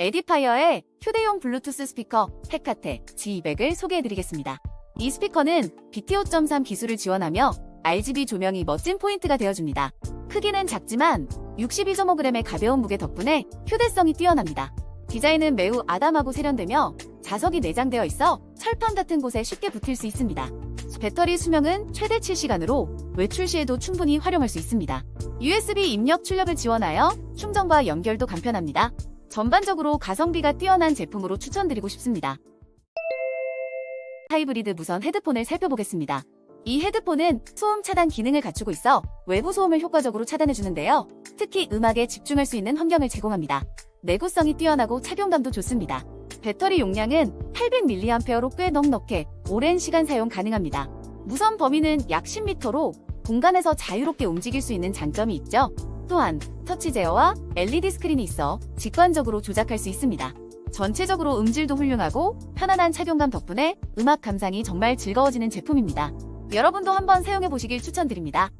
에디파이어의 휴대용 블루투스 스피커 헤카테 G200을 소개해드리겠습니다. 이 스피커는 BT5.3 기술을 지원하며 RGB 조명이 멋진 포인트가 되어줍니다. 크기는 작지만 62.5g의 가벼운 무게 덕분에 휴대성이 뛰어납니다. 디자인은 매우 아담하고 세련되며 자석이 내장되어 있어 철판 같은 곳에 쉽게 붙일 수 있습니다. 배터리 수명은 최대 7시간으로 외출 시에도 충분히 활용할 수 있습니다. USB 입력 출력을 지원하여 충전과 연결도 간편합니다. 전반적으로 가성비가 뛰어난 제품으로 추천드리고 싶습니다. 하이브리드 무선 헤드폰을 살펴보겠습니다. 이 헤드폰은 소음 차단 기능을 갖추고 있어 외부 소음을 효과적으로 차단해주는데요. 특히 음악에 집중할 수 있는 환경을 제공합니다. 내구성이 뛰어나고 착용감도 좋습니다. 배터리 용량은 800mAh로 꽤 넉넉해 오랜 시간 사용 가능합니다. 무선 범위는 약 10m로 공간에서 자유롭게 움직일 수 있는 장점이 있죠. 또한 터치 제어와 LED 스크린이 있어 직관적으로 조작할 수 있습니다. 전체적으로 음질도 훌륭하고 편안한 착용감 덕분에 음악 감상이 정말 즐거워지는 제품입니다. 여러분도 한번 사용해 보시길 추천드립니다.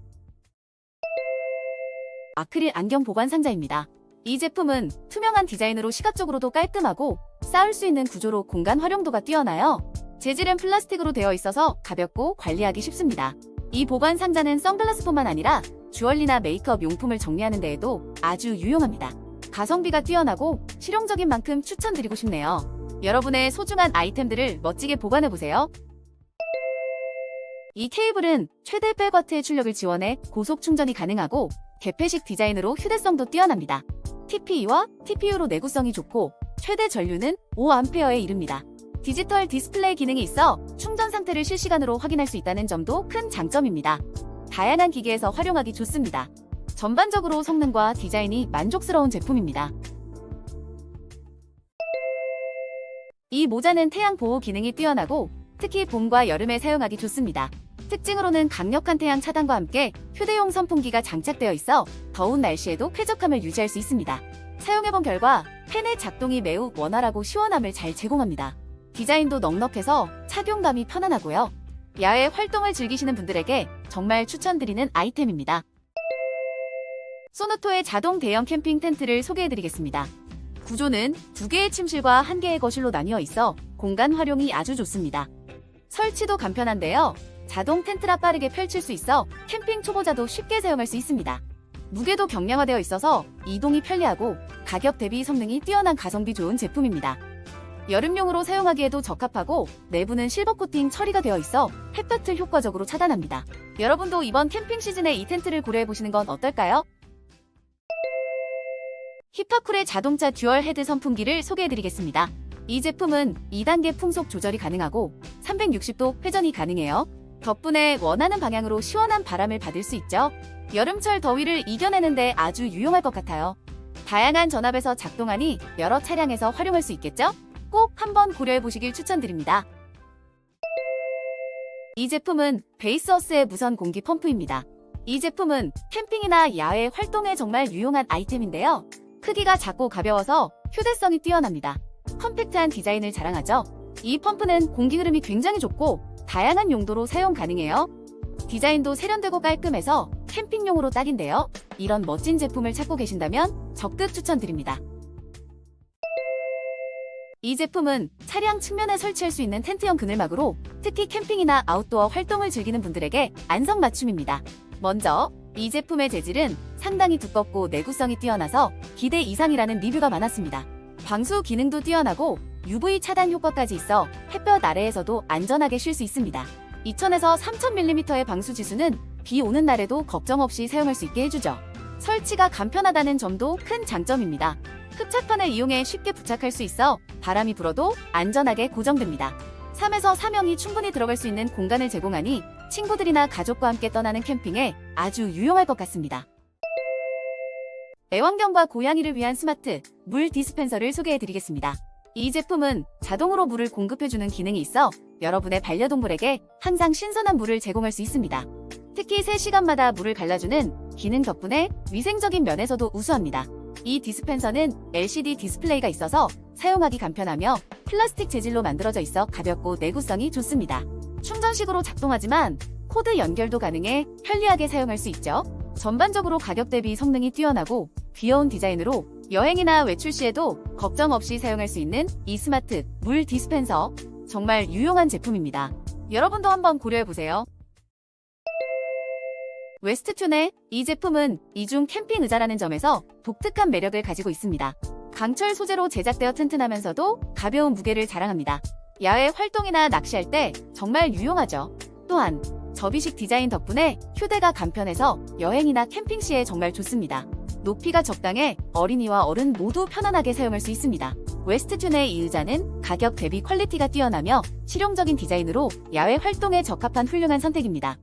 아크릴 안경 보관 상자입니다. 이 제품은 투명한 디자인으로 시각적으로도 깔끔하고 쌓을 수 있는 구조로 공간 활용도가 뛰어나요. 재질은 플라스틱으로 되어 있어서 가볍고 관리하기 쉽습니다. 이 보관 상자는 선글라스뿐만 아니라 주얼리나 메이크업 용품을 정리하는 데에도 아주 유용합니다. 가성비가 뛰어나고 실용적인 만큼 추천드리고 싶네요. 여러분의 소중한 아이템들을 멋지게 보관해보세요. 이 케이블은 최대 100W의 출력을 지원해 고속 충전이 가능하고 개폐식 디자인으로 휴대성도 뛰어납니다. TPE와 TPU로 내구성이 좋고 최대 전류는 5A에 이릅니다. 디지털 디스플레이 기능이 있어 충전 상태를 실시간으로 확인할 수 있다는 점도 큰 장점입니다. 다양한 기기에서 활용하기 좋습니다. 전반적으로 성능과 디자인이 만족스러운 제품입니다. 이 모자는 태양 보호 기능이 뛰어나고 특히 봄과 여름에 사용하기 좋습니다. 특징으로는 강력한 태양 차단과 함께 휴대용 선풍기가 장착되어 있어 더운 날씨에도 쾌적함을 유지할 수 있습니다. 사용해본 결과 팬의 작동이 매우 원활하고 시원함을 잘 제공합니다. 디자인도 넉넉해서 착용감이 편안하고요. 야외 활동을 즐기시는 분들에게 정말 추천드리는 아이템입니다. 소노토의 자동 대형 캠핑 텐트를 소개해드리겠습니다. 구조는 두 개의 침실과 한 개의 거실로 나뉘어 있어 공간 활용이 아주 좋습니다. 설치도 간편한데요. 자동 텐트라 빠르게 펼칠 수 있어 캠핑 초보자도 쉽게 사용할 수 있습니다. 무게도 경량화되어 있어서 이동이 편리하고 가격 대비 성능이 뛰어난 가성비 좋은 제품입니다. 여름용으로 사용하기에도 적합하고 내부는 실버 코팅 처리가 되어 있어 햇볕을 효과적으로 차단합니다. 여러분도 이번 캠핑 시즌에 이 텐트를 고려해 보시는 건 어떨까요? 히파쿨의 자동차 듀얼 헤드 선풍기를 소개해 드리겠습니다. 이 제품은 2단계 풍속 조절이 가능하고 360도 회전이 가능해요. 덕분에 원하는 방향으로 시원한 바람을 받을 수 있죠. 여름철 더위를 이겨내는데 아주 유용할 것 같아요. 다양한 전압에서 작동하니 여러 차량에서 활용할 수 있겠죠? 꼭 한번 고려해 보시길 추천드립니다. 이 제품은 베이스어스의 무선 공기 펌프입니다. 이 제품은 캠핑이나 야외 활동에 정말 유용한 아이템인데요. 크기가 작고 가벼워서 휴대성이 뛰어납니다. 컴팩트한 디자인을 자랑하죠. 이 펌프는 공기 흐름이 굉장히 좋고 다양한 용도로 사용 가능해요. 디자인도 세련되고 깔끔해서 캠핑용으로 딱인데요. 이런 멋진 제품을 찾고 계신다면 적극 추천드립니다. 이 제품은 차량 측면에 설치할 수 있는 텐트형 그늘막으로 특히 캠핑이나 아웃도어 활동을 즐기는 분들에게 안성맞춤입니다. 먼저 이 제품의 재질은 상당히 두껍고 내구성이 뛰어나서 기대 이상이라는 리뷰가 많았습니다. 방수 기능도 뛰어나고 UV 차단 효과까지 있어 햇볕 아래에서도 안전하게 쉴 수 있습니다. 2000에서 3000mm의 방수 지수는 비 오는 날에도 걱정 없이 사용할 수 있게 해주죠. 설치가 간편하다는 점도 큰 장점입니다. 흡착판을 이용해 쉽게 부착할 수 있어 바람이 불어도 안전하게 고정됩니다. 3에서 4명이 충분히 들어갈 수 있는 공간을 제공하니 친구들이나 가족과 함께 떠나는 캠핑에 아주 유용할 것 같습니다. 애완견과 고양이를 위한 스마트 물 디스펜서를 소개해드리겠습니다. 이 제품은 자동으로 물을 공급해주는 기능이 있어 여러분의 반려동물에게 항상 신선한 물을 제공할 수 있습니다. 특히 3시간마다 물을 갈라주는 기능 덕분에 위생적인 면에서도 우수합니다. 이 디스펜서는 LCD 디스플레이가 있어서 사용하기 간편하며 플라스틱 재질로 만들어져 있어 가볍고 내구성이 좋습니다. 충전식으로 작동하지만 코드 연결도 가능해 편리하게 사용할 수 있죠. 전반적으로 가격 대비 성능이 뛰어나고 귀여운 디자인으로 여행이나 외출 시에도 걱정 없이 사용할 수 있는 이 스마트 물 디스펜서 정말 유용한 제품입니다. 여러분도 한번 고려해 보세요. 웨스트튠의 이 제품은 이중 캠핑 의자라는 점에서 독특한 매력을 가지고 있습니다. 강철 소재로 제작되어 튼튼하면서도 가벼운 무게를 자랑합니다. 야외 활동이나 낚시할 때 정말 유용하죠. 또한 접이식 디자인 덕분에 휴대가 간편해서 여행이나 캠핑 시에 정말 좋습니다. 높이가 적당해 어린이와 어른 모두 편안하게 사용할 수 있습니다. 웨스트튠의 이 의자는 가격 대비 퀄리티가 뛰어나며 실용적인 디자인으로 야외 활동에 적합한 훌륭한 선택입니다.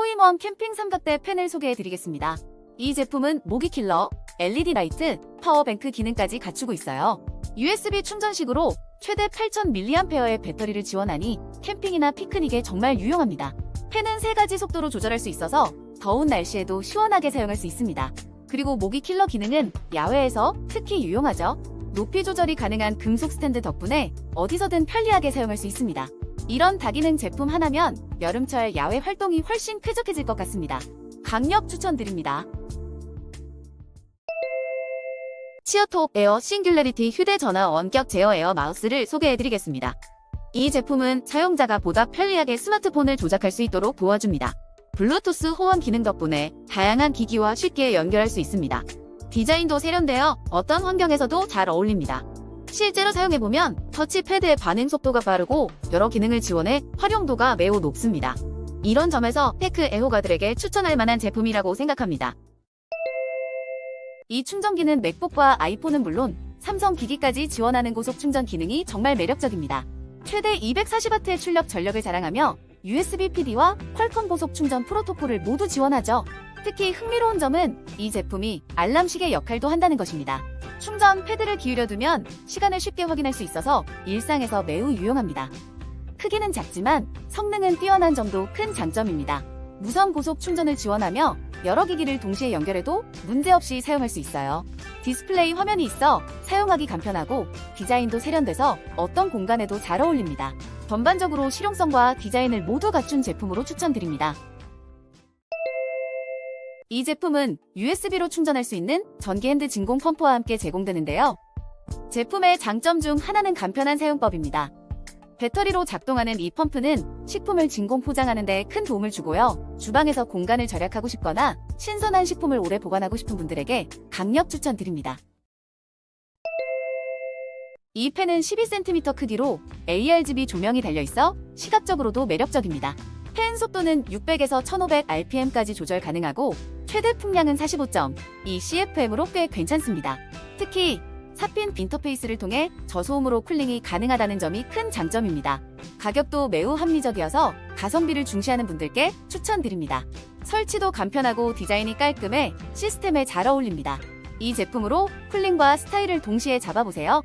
포이먼 캠핑 삼각대 펜을 소개해드리겠습니다. 이 제품은 모기 킬러, LED 라이트, 파워뱅크 기능까지 갖추고 있어요. USB 충전식으로 최대 8000mAh의 배터리를 지원하니 캠핑이나 피크닉에 정말 유용합니다. 펜은 세 가지 속도로 조절할 수 있어서 더운 날씨에도 시원하게 사용할 수 있습니다. 그리고 모기 킬러 기능은 야외에서 특히 유용하죠. 높이 조절이 가능한 금속 스탠드 덕분에 어디서든 편리하게 사용할 수 있습니다. 이런 다기능 제품 하나면 여름철 야외 활동이 훨씬 쾌적해질 것 같습니다. 강력 추천드립니다. 치어톱 에어 싱귤레리티 휴대전화 원격 제어 에어 마우스를 소개해드리겠습니다. 이 제품은 사용자가 보다 편리하게 스마트폰을 조작할 수 있도록 도와줍니다. 블루투스 호환 기능 덕분에 다양한 기기와 쉽게 연결할 수 있습니다. 디자인도 세련되어 어떤 환경에서도 잘 어울립니다. 실제로 사용해보면 터치패드의 반응 속도가 빠르고 여러 기능을 지원해 활용도가 매우 높습니다. 이런 점에서 테크 애호가들에게 추천할 만한 제품이라고 생각합니다. 이 충전기는 맥북과 아이폰은 물론 삼성 기기까지 지원하는 고속 충전 기능이 정말 매력적입니다. 최대 240W의 출력 전력을 자랑하며 USB PD와 퀄컴 고속 충전 프로토콜을 모두 지원하죠. 특히 흥미로운 점은 이 제품이 알람식의 역할도 한다는 것입니다. 충전 패드를 기울여 두면 시간을 쉽게 확인할 수 있어서 일상에서 매우 유용합니다. 크기는 작지만 성능은 뛰어난 점도 큰 장점입니다. 무선 고속 충전을 지원하며 여러 기기를 동시에 연결해도 문제없이 사용할 수 있어요. 디스플레이 화면이 있어 사용하기 간편하고 디자인도 세련돼서 어떤 공간에도 잘 어울립니다. 전반적으로 실용성과 디자인을 모두 갖춘 제품으로 추천드립니다. 이 제품은 USB로 충전할 수 있는 전기 핸드 진공 펌프와 함께 제공되는데요. 제품의 장점 중 하나는 간편한 사용법입니다. 배터리로 작동하는 이 펌프는 식품을 진공 포장하는 데 큰 도움을 주고요. 주방에서 공간을 절약하고 싶거나 신선한 식품을 오래 보관하고 싶은 분들에게 강력 추천드립니다. 이 펜은 12cm 크기로 ARGB 조명이 달려있어 시각적으로도 매력적입니다. 펜 속도는 600에서 1500rpm까지 조절 가능하고 최대 풍량은 45.2 CFM으로 꽤 괜찮습니다. 특히 사핀 인터페이스를 통해 저소음으로 쿨링이 가능하다는 점이 큰 장점입니다. 가격도 매우 합리적이어서 가성비를 중시하는 분들께 추천드립니다. 설치도 간편하고 디자인이 깔끔해 시스템에 잘 어울립니다. 이 제품으로 쿨링과 스타일을 동시에 잡아보세요.